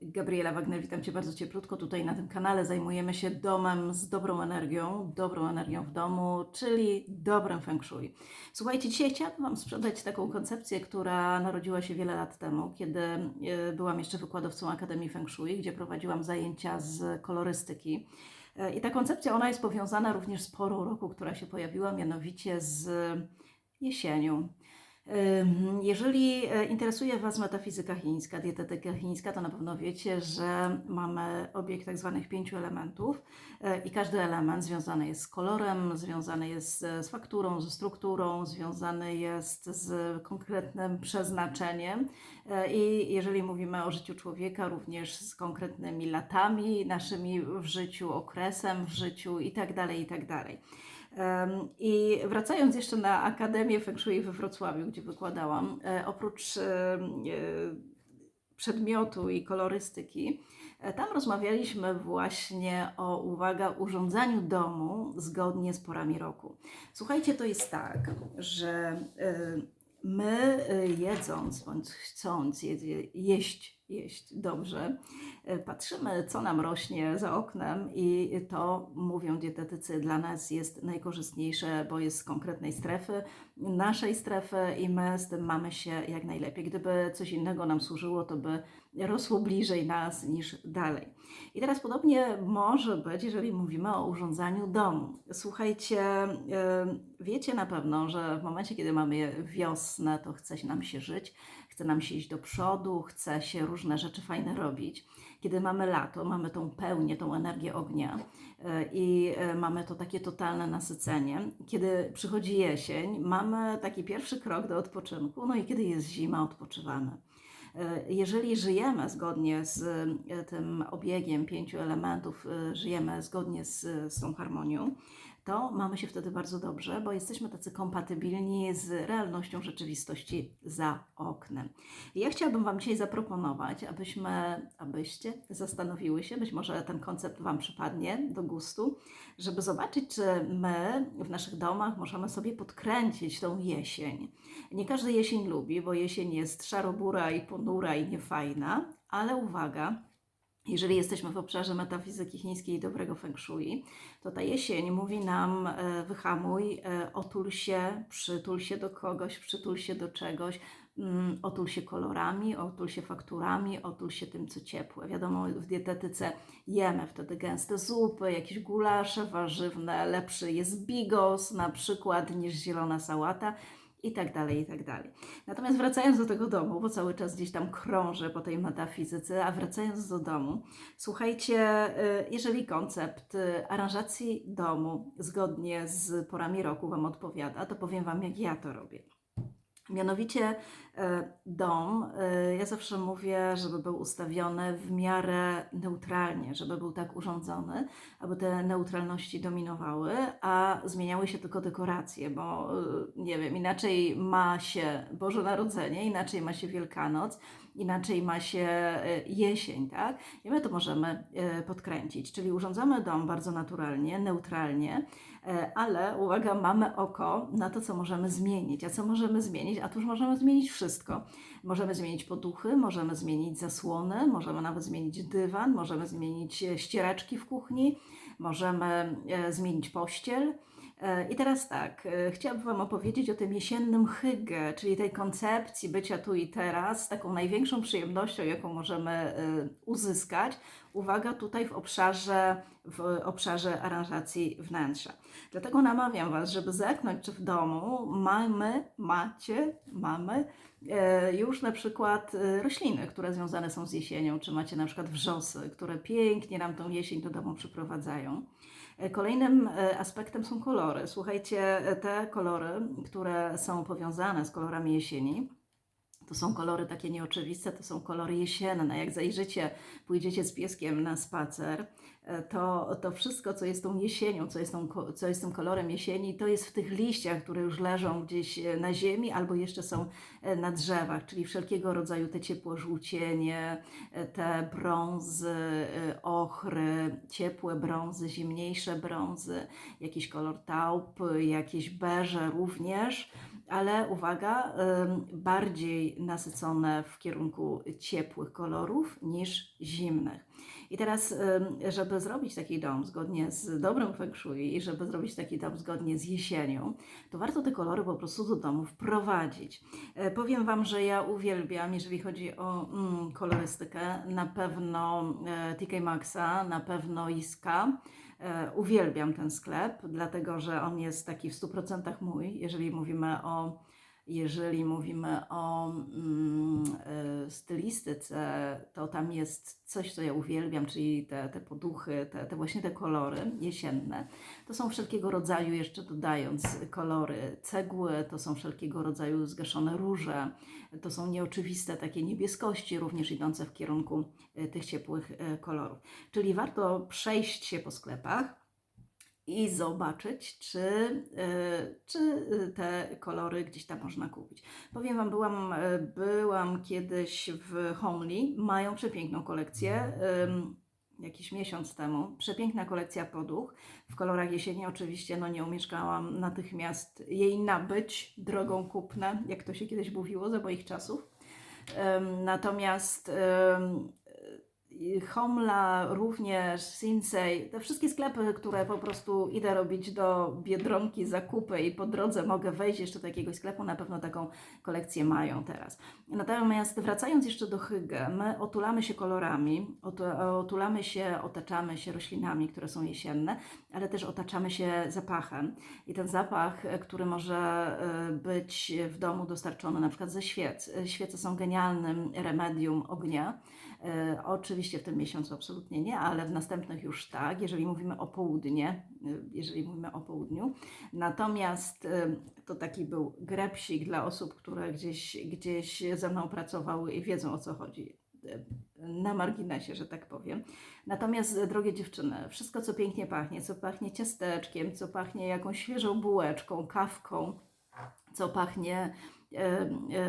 Gabriela Wagner, witam Cię bardzo cieplutko. Tutaj na tym kanale zajmujemy się domem z dobrą energią, dobrą energią w domu, czyli dobrem feng shui. Słuchajcie, dzisiaj chciałabym Wam sprzedać taką koncepcję, która narodziła się wiele lat temu, kiedy e, byłam jeszcze wykładowcą Akademii Feng Shui, gdzie prowadziłam zajęcia z kolorystyki. E, I ta koncepcja, ona jest powiązana również z porą roku, która się pojawiła, mianowicie z jesienią. Jeżeli e, interesuje Was metafizyka chińska, dietetyka chińska, to na pewno wiecie, że mamy obieg tak zwanych pięciu elementów e, i każdy element związany jest z kolorem, związany jest z z fakturą, ze strukturą, związany jest z konkretnym przeznaczeniem E, i jeżeli mówimy o życiu człowieka, również z konkretnymi latami naszymi w życiu, okresem w życiu itd., itd. I wracając jeszcze na Akademię Feng Shui we Wrocławiu, gdzie wykładałam, e, oprócz e, przedmiotu i kolorystyki, e, tam rozmawialiśmy właśnie o, uwaga, urządzaniu domu zgodnie z porami roku. Słuchajcie, to jest tak, że my jedząc bądź chcąc je, jeść, jeść dobrze, e, patrzymy, co nam rośnie za oknem, i to, mówią dietetycy, dla nas jest najkorzystniejsze, bo jest z konkretnej strefy, naszej strefy, i my z tym mamy się jak najlepiej. Gdyby coś innego nam służyło, to by rosło bliżej nas niż dalej. I teraz podobnie może być, jeżeli mówimy o urządzaniu domu. Słuchajcie, e, wiecie na pewno, że w momencie, kiedy mamy wiosnę, to chce się nam się żyć, chce nam się iść do przodu, chce się różne rzeczy fajne robić. Kiedy mamy lato, mamy tą pełnię, tą energię ognia e, i e, mamy to takie totalne nasycenie. Kiedy przychodzi jesień, mamy taki pierwszy krok do odpoczynku, no i kiedy jest zima, odpoczywamy. E, Jeżeli żyjemy zgodnie z tym obiegiem pięciu elementów, żyjemy zgodnie z, z tą harmonią, to mamy się wtedy bardzo dobrze, bo jesteśmy tacy kompatybilni z realnością rzeczywistości za oknem. Ja chciałabym Wam dzisiaj zaproponować, abyśmy, abyście zastanowiły się, być może ten koncept Wam przypadnie do gustu, żeby zobaczyć, czy my w naszych domach możemy sobie podkręcić tą jesień. Nie każdy jesień lubi, bo jesień jest szarobura i ponura i niefajna, ale uwaga, jeżeli jesteśmy w obszarze metafizyki chińskiej i dobrego feng shui, to ta jesień mówi nam e, wyhamuj, e, otul się, przytul się do kogoś, przytul się do czegoś, mm, otul się kolorami, otul się fakturami, otul się tym, co ciepłe. Wiadomo, w dietetyce jemy wtedy gęste zupy, jakieś gulasze warzywne, lepszy jest bigos na przykład niż zielona sałata i tak dalej, i tak dalej. Natomiast wracając do tego domu, bo cały czas gdzieś tam krążę po tej metafizyce, a wracając do domu, słuchajcie, y, jeżeli koncept y, aranżacji domu zgodnie z porami roku Wam odpowiada, to powiem Wam, jak ja to robię. Mianowicie e, dom, e, ja zawsze mówię, żeby był ustawiony w miarę neutralnie, żeby był tak urządzony, aby te neutralności dominowały, a zmieniały się tylko dekoracje, bo e, nie wiem, inaczej ma się Boże Narodzenie, inaczej ma się Wielkanoc, inaczej ma się e, jesień, tak? I my to możemy e, podkręcić, czyli urządzamy dom bardzo naturalnie, neutralnie, e, ale uwaga, mamy oko na to, co możemy zmienić. A co możemy zmienić? A tuż możemy zmienić wszystko. Możemy zmienić poduchy, możemy zmienić zasłony, możemy nawet zmienić dywan, możemy zmienić ścieraczki w kuchni, możemy zmienić pościel. E, I teraz tak, e, chciałabym Wam opowiedzieć o tym jesiennym hygge, czyli tej koncepcji bycia tu i teraz, z taką największą przyjemnością, jaką możemy e, uzyskać. Uwaga, tutaj w obszarze, w obszarze aranżacji wnętrza. Dlatego namawiam Was, żeby zerknąć, czy w domu mamy, macie, mamy e, już na przykład e, rośliny, które związane są z jesienią, czy macie na przykład wrzosy, które pięknie nam tą jesień do domu przyprowadzają. E, Kolejnym aspektem są kolory. Słuchajcie, te kolory, które są powiązane z kolorami jesieni, to są kolory takie nieoczywiste, to są kolory jesienne. Jak zajrzycie, pójdziecie z pieskiem na spacer, e, to, to wszystko, co jest tą jesienią, co jest, tą, co jest tym kolorem jesieni, to jest w tych liściach, które już leżą gdzieś e, na ziemi albo jeszcze są e, na drzewach, czyli wszelkiego rodzaju te ciepłożółcienie, te brązy, ochry, ciepłe brązy, zimniejsze brązy, jakiś kolor taup, jakieś beże również. Ale uwaga, bardziej nasycone w kierunku ciepłych kolorów niż zimnych. I teraz, żeby zrobić taki dom zgodnie z dobrym feng shui i żeby zrobić taki dom zgodnie z jesienią, to warto te kolory po prostu do domu wprowadzić. E, Powiem Wam, że ja uwielbiam, jeżeli chodzi o mm, kolorystykę, na pewno e, TK Maxa, na pewno Iska. E, Uwielbiam ten sklep, dlatego że on jest taki w 100% mój, jeżeli mówimy o jeżeli mówimy o mm, e, stylistyce, to tam jest coś, co ja uwielbiam, czyli te, te poduchy, te, te właśnie te kolory jesienne. To są wszelkiego rodzaju, jeszcze dodając kolory cegły, to są wszelkiego rodzaju zgaszone róże, to są nieoczywiste takie niebieskości, również idące w kierunku e, tych ciepłych e, kolorów. Czyli warto przejść się po sklepach i zobaczyć, czy, e, czy te kolory gdzieś tam można kupić. Powiem Wam, byłam, e, byłam kiedyś w Homely, mają przepiękną kolekcję. em, Jakiś miesiąc temu. Przepiękna kolekcja poduch w kolorach jesieni. Oczywiście no nie umieszkałam natychmiast jej nabyć drogą kupna, jak to się kiedyś mówiło za moich czasów. Em, Natomiast i Homla, również Sinsei, te wszystkie sklepy, które po prostu idę robić do Biedronki zakupy i po drodze mogę wejść jeszcze do jakiegoś sklepu, na pewno taką kolekcję mają teraz. Natomiast wracając jeszcze do Hygge, my otulamy się kolorami, otu- otulamy się, otaczamy się roślinami, które są jesienne, ale też otaczamy się zapachem. I ten zapach, który może e, być w domu dostarczony na przykład ze świec. Świece są genialnym remedium ognia. E, Oczywiście w tym miesiącu absolutnie nie, ale w następnych już tak, jeżeli mówimy o południe, e, jeżeli mówimy o południu. Natomiast e, to taki był grepsik dla osób, które gdzieś, gdzieś ze mną pracowały i wiedzą o co chodzi. E, Na marginesie, że tak powiem. Natomiast, drogie dziewczyny, wszystko co pięknie pachnie, co pachnie ciasteczkiem, co pachnie jakąś świeżą bułeczką, kawką, co pachnie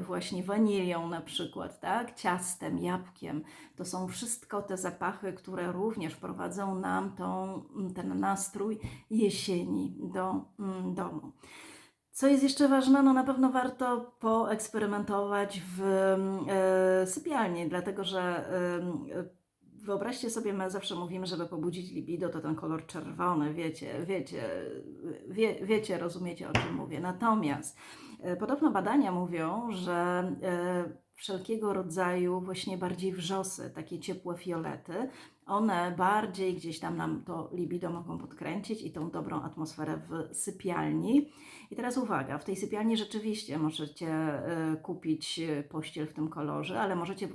właśnie wanilią na przykład, tak? ciastem, jabłkiem. To są wszystko te zapachy, które również wprowadzą nam tą, ten nastrój jesieni do domu. Co jest jeszcze ważne, no na pewno warto poeksperymentować w e, sypialni, dlatego że e, Wyobraźcie sobie, my zawsze mówimy, żeby pobudzić libido, to ten kolor czerwony, wiecie, wiecie, wie, wiecie, rozumiecie o czym mówię. Natomiast e, podobno badania mówią, że e, wszelkiego rodzaju właśnie bardziej wrzosy, takie ciepłe fiolety, one bardziej gdzieś tam nam to libido mogą podkręcić i tą dobrą atmosferę w sypialni. I teraz uwaga, w tej sypialni rzeczywiście możecie e, kupić e, pościel w tym kolorze, ale możecie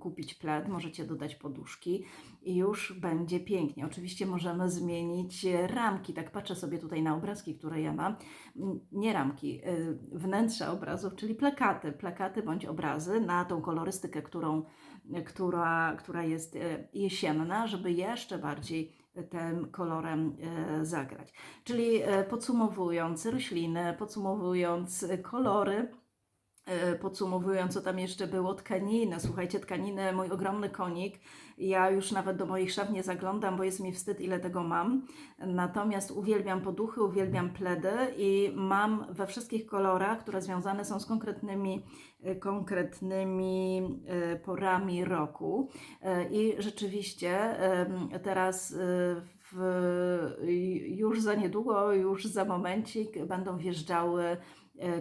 kupić pled, możecie dodać poduszki i już będzie pięknie. Oczywiście możemy zmienić ramki. Tak patrzę sobie tutaj na obrazki, które ja mam. Nie ramki, e, wnętrza obrazów, czyli plakaty, plakaty bądź obrazy na tą kolorystykę, którą, która, która jest e, żeby jeszcze bardziej tym kolorem e, zagrać. Czyli e, podsumowując rośliny, podsumowując e, kolory, podsumowując, co tam jeszcze było, tkaniny. Słuchajcie, tkaniny, mój ogromny konik. Ja już nawet do moich szaf nie zaglądam, bo jest mi wstyd, ile tego mam. Natomiast uwielbiam poduchy, uwielbiam pledy i mam we wszystkich kolorach, które związane są z konkretnymi, e, konkretnymi e, porami roku. E, I rzeczywiście teraz e, w, już za niedługo, już za momencik będą wjeżdżały e,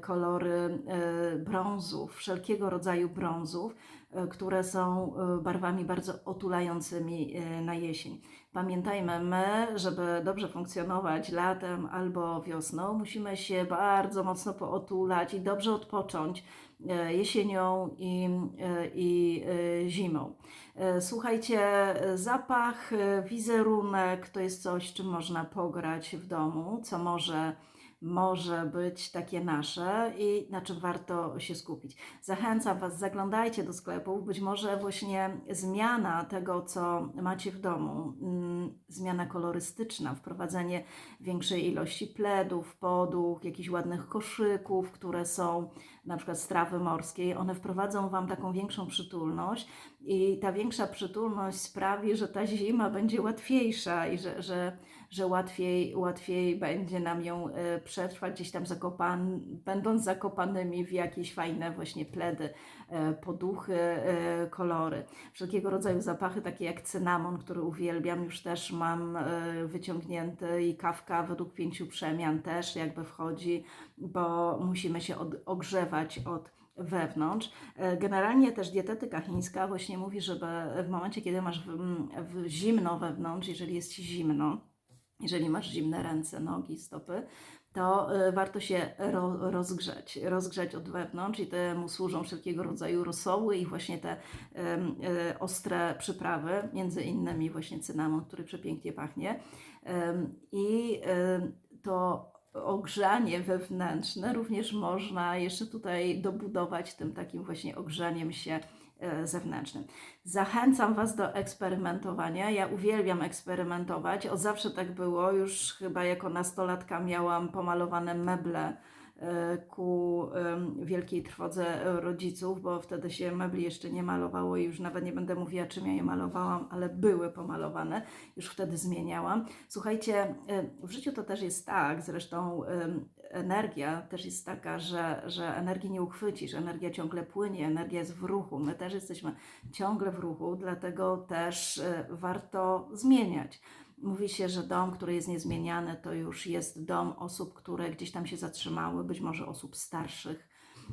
kolory e, brązów, wszelkiego rodzaju brązów, e, które są e, barwami bardzo otulającymi e, na jesień. Pamiętajmy, my, żeby dobrze funkcjonować latem albo wiosną, musimy się bardzo mocno pootulać i dobrze odpocząć e, jesienią i, e, i e, zimą. E, Słuchajcie, e, zapach, e, wizerunek to jest coś, czym można pograć w domu, co może, może być takie nasze i na czym warto się skupić. Zachęcam Was, zaglądajcie do sklepów, być może właśnie zmiana tego, co macie w domu, mm, zmiana kolorystyczna, wprowadzenie większej ilości pledów, poduch, jakichś ładnych koszyków, które są na przykład z trawy morskiej, one wprowadzą Wam taką większą przytulność I ta większa przytulność sprawi, że ta zima będzie łatwiejsza i że, że, że łatwiej, łatwiej będzie nam ją e, przetrwać gdzieś tam zakopan, będąc zakopanymi w jakieś fajne właśnie pledy, poduchy, e, kolory. Wszelkiego rodzaju zapachy, takie jak cynamon, który uwielbiam, już też mam e, wyciągnięty i kawka według pięciu przemian też jakby wchodzi, bo musimy się od, ogrzewać od wewnątrz. E, Generalnie też dietetyka chińska właśnie mówi, żeby w momencie, kiedy masz w, w zimno wewnątrz, jeżeli jest ci zimno, jeżeli masz zimne ręce, nogi, stopy, to e, warto się ro, rozgrzać, rozgrzać od wewnątrz i temu służą wszelkiego rodzaju rosoły i właśnie te e, ostre przyprawy, między innymi właśnie cynamon, który przepięknie pachnie. I em, to ogrzanie wewnętrzne również można jeszcze tutaj dobudować tym takim właśnie ogrzaniem się zewnętrznym. Zachęcam Was do eksperymentowania. Ja uwielbiam eksperymentować. Od zawsze tak było. Już chyba jako nastolatka miałam pomalowane meble e, ku em, wielkiej trwodze rodziców, bo wtedy się mebli jeszcze nie malowało i już nawet nie będę mówiła, czym ja je malowałam, ale były pomalowane. Już wtedy zmieniałam. Słuchajcie, e, w życiu to też jest tak, zresztą energia też jest taka, że, że energii nie uchwycisz, energia ciągle płynie, energia jest w ruchu. My też jesteśmy ciągle w ruchu, dlatego też e, warto zmieniać. Mówi się, że dom, który jest niezmieniany, to już jest dom osób, które gdzieś tam się zatrzymały, być może osób starszych,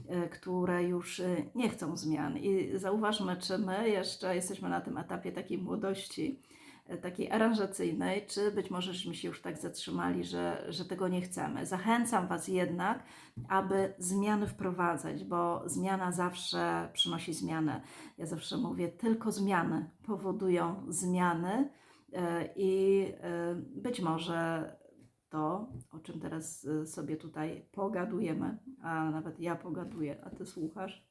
e, które już e, nie chcą zmian. I zauważmy, czy my jeszcze jesteśmy na tym etapie takiej młodości, e, takiej aranżacyjnej, czy być może żeśmy się już tak zatrzymali, że, że tego nie chcemy. Zachęcam Was jednak, aby zmiany wprowadzać, bo zmiana zawsze przynosi zmianę. Ja zawsze mówię, tylko zmiany powodują zmiany i e, być może to, o czym teraz e, sobie tutaj pogadujemy, a nawet ja pogaduję, a Ty słuchasz,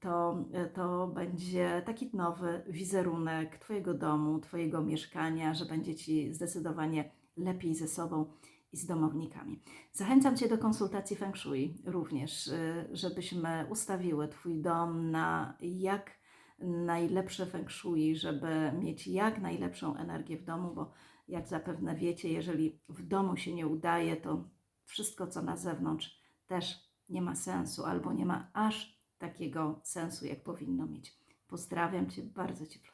to, to będzie taki nowy wizerunek Twojego domu, Twojego mieszkania, że będzie Ci zdecydowanie lepiej ze sobą i z domownikami. Zachęcam Cię do konsultacji Feng Shui również, żebyśmy ustawiły Twój dom na jak najlepsze Feng Shui, żeby mieć jak najlepszą energię w domu, bo jak zapewne wiecie, jeżeli w domu się nie udaje, to wszystko, co na zewnątrz, też nie ma sensu albo nie ma aż takiego sensu, jak powinno mieć. Pozdrawiam Cię bardzo Ciepło.